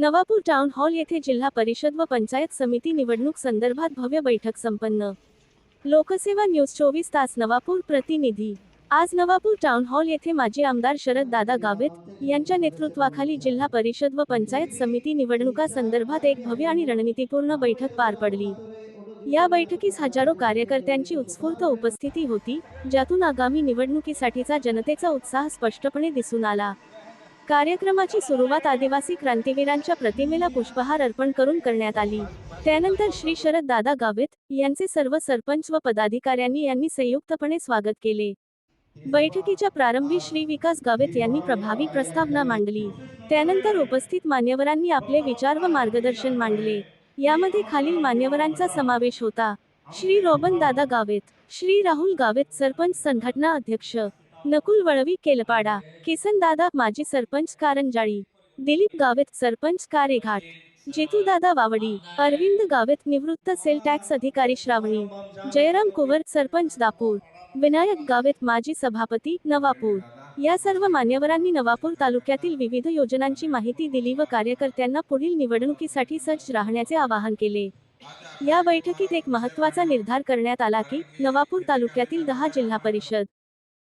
Navapur town hall येथे जिल्हा परिषद व पंचायत समिती निवडणूक संदर्भात भव्य बैठक संपन्न. लोकसेवा न्यूज चोवीस तास नवापूर प्रतिनिधी. आज नवापूर टाउन हॉल येथे माजी आमदार शरद दादा गावित यांच्या नेतृत्वाखाली जिल्हा परिषद व पंचायत समिती निवडणुका संदर्भात एक भव्य आणि रणनीतीपूर्ण बैठक पार पडली. या बैठकीस हजारो कार्यकर्त्यांची उत्स्फूर्त उपस्थिती होती ज्यातून आगामी निवडणुकीसाठीचा जनतेचा उत्साह स्पष्टपणे दिसून आला. कार्यक्रमाची सुरुवात आदिवासी क्रांतीवीरांच्या प्रतिमेला पुष्पहार अर्पण करून करण्यात आली. त्यानंतर श्री शरद दादा गावित यांचे सर्व सरपंच व पदाधिकाऱ्यांनी यांनी संयुक्तपणे स्वागत केले. बैठकीच्या प्रारंभी श्री विकास गावित यांनी प्रभावी प्रस्तावना मांडली. त्यानंतर उपस्थित मान्यवरांनी आपले विचार व मार्गदर्शन मांडले. यामध्ये खालील मान्यवरांचा समावेश होता. श्री रोबन दादा गावित श्री राहुल गावित सरपंच संघटना अध्यक्ष नकुल वळवी केलपाडा. केसनदादा माजी सरपंच कारंजाळी. दिलीप गावेत सरपंच कारेघाट. जेतूदादा वावडी. अरविंद गावेत निवृत्त सेल टॅक्स अधिकारी श्रावणी. जयराम कुवर सरपंच दापूर. विनायक गावेत माजी सभापती नवापूर. या सर्व मान्यवरांनी नवापूर तालुक्यातील विविध योजनांची माहिती दिली व कार्यकर्त्यांना पुढील निवडणुकीसाठी सज्ज राहण्याचे आवाहन केले. या बैठकीत एक महत्त्वाचा निर्धार करण्यात आला की नवापूर तालुक्यातील दहा जिल्हा परिषद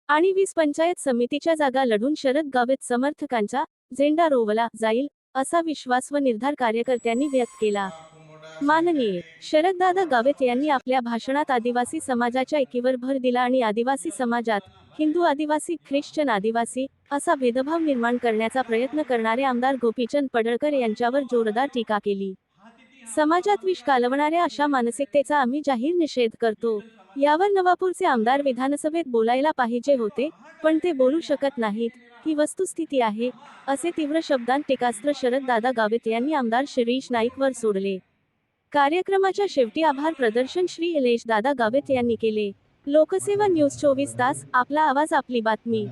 आणि वीस पंचायत समितीच्या जागा लढून शरद गावेत समर्थकांचा झेंडा रोवला जाईल असा विश्वास व निर्धार कार्यकर्त्यांनी व्यक्त केला. माननीय शरददादा गावेत यांनी आपल्या भाषणात आदिवासी समाजाच्या एकीवर भर दिला आणि आदिवासी समाजात हिंदू आदिवासी ख्रिश्चन आदिवासी असा भेदभाव निर्माण करण्याचा प्रयत्न करणारे आमदार गोपीचंद पडळकर यांच्यावर जोरदार टीका केली. समाजात विष कालवणाऱ्या अशा मानसिकतेचा आम्ही जाहीर निषेध करतो. यावर नवापूरचे आमदार विधानसभेत बोलायला पाहिजे होते पण ते बोलू शकत नाहीत ही वस्तुस्थिती आहे असे तीव्र शब्दांत टीकास्त्र शरद दादा गावित यांनी आमदार शिरीष नाईक वर सोडले. कार्यक्रमाच्या शेवटी आभार प्रदर्शन श्री इलेश दादा गावित यांनी केले. लोकसेवा न्यूज चोवीस तास आपला आवाज आपली बातमी.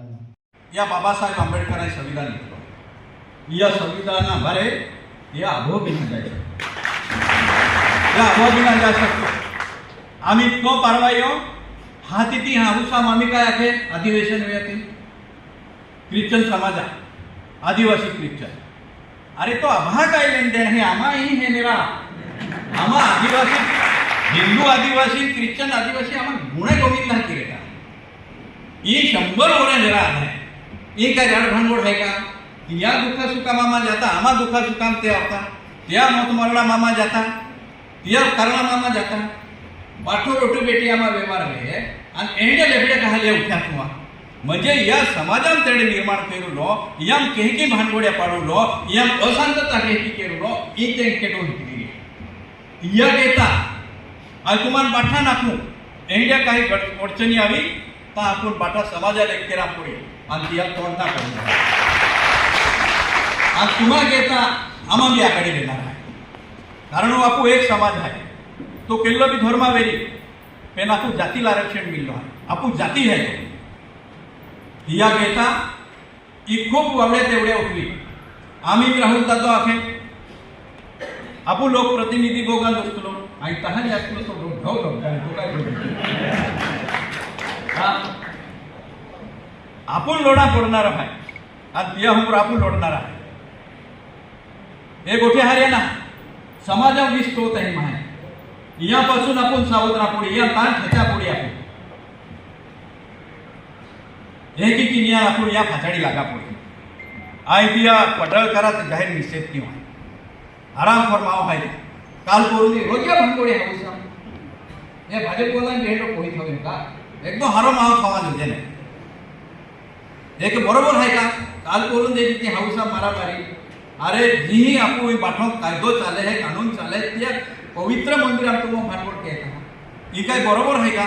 या बाबासाहेब आंबेडकर संविधान या संविधानाद्वारे या अभोगिना जाय या अभोगिना जाय शकतो आम्ही तो पारवायो हा तिथी हा उसाम आम्ही काय आहे? अधिवेशन वेळातील ख्रिश्चन समाजा आदिवासी ख्रिश्चन. अरे तो आम्हा काय लेनदेन हे आम्हाही हे निरा. आम्हा आदिवासी हिंदू आदिवासी ख्रिश्चन आदिवासी आम्हा गुणे गोविंद केले का? ही शंभर वर्ष निरा आहे. ही काय झाड भांडवल आहे का? या दुःखा सुखा मामा जाता आम्हा दुःखा सुखाम ते होता त्या मोतमरडा मामा जाता. त्या करणा मामा जाता. बाठो रोटी बेटी आम्हा व्यवहार आहे आणि एंडे लेफडे कहाले उठ्या किंवा म्हणजे या समाजान तेडे निर्माण केलेलो यम केहकी भांडवड्या पाडवलो यम अशांतता केहकी केलेलो ई ते केडो हिकडी या घेता आयकुमान बाठा नाकू एंड्या काही अडचणी आवी तर आपण बाटा समाजाला एक केला पुढे आणि ती तोडता करून आज तुम्हा घेता आम्हा बी आकडे घेणार आहे. कारण हो बापू एक समाज आहे. तो केल्लो धर्मा वेरी. पेन आपको जातीला आरक्षण मिल रहा है आपको जाती है हिया घेता ही खूप वावड्या तेवढ्या उठली. आम्ही राहून जातो आखे. लोक लोकप्रतिनिधी बोगाल असतो आणि तहान यातलं तो ढव ढव काय तो काय आपण लोढा पडणार आहे. आज बिया हमर आपण लोडणार आहे. हे गोठे हरियाणा समाजा वीस आहे महा यापासून आपण सावध राहपुढे या ताण खेचा पुढे आपण. हे की निया आपण या फाचाडी लागा पुढे. आय बिया पडळकरात जाहीर निषेध किंवा आराम फरमाव आहे काल करून रोजच्या भांडोळे हाऊसा हे भाजप भेट भेटो कोणी ठेवून का एकदम हरम माव खावा योजने एक बरोबर आहे का? काल करून दे ती हाऊसा मारामारी. अरे जी आपण पाठव कायदो चाले हे कानून चाले त्या पवित्र मंदिरात तुम्ही भांडवल केलं का ही काय बरोबर आहे का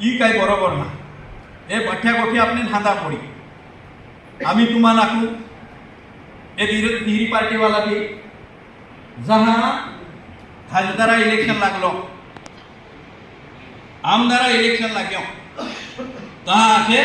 ही काय बरोबर ना हे बठ्या गोठी आपली नांदा पोडी आम्ही तुम्हाला दाखवू हे तिरी तिरी पार्टीवाला बी जहा खासदारा इलेक्शन लागलो आमदारा इलेक्शन लाग्यो तहा आखे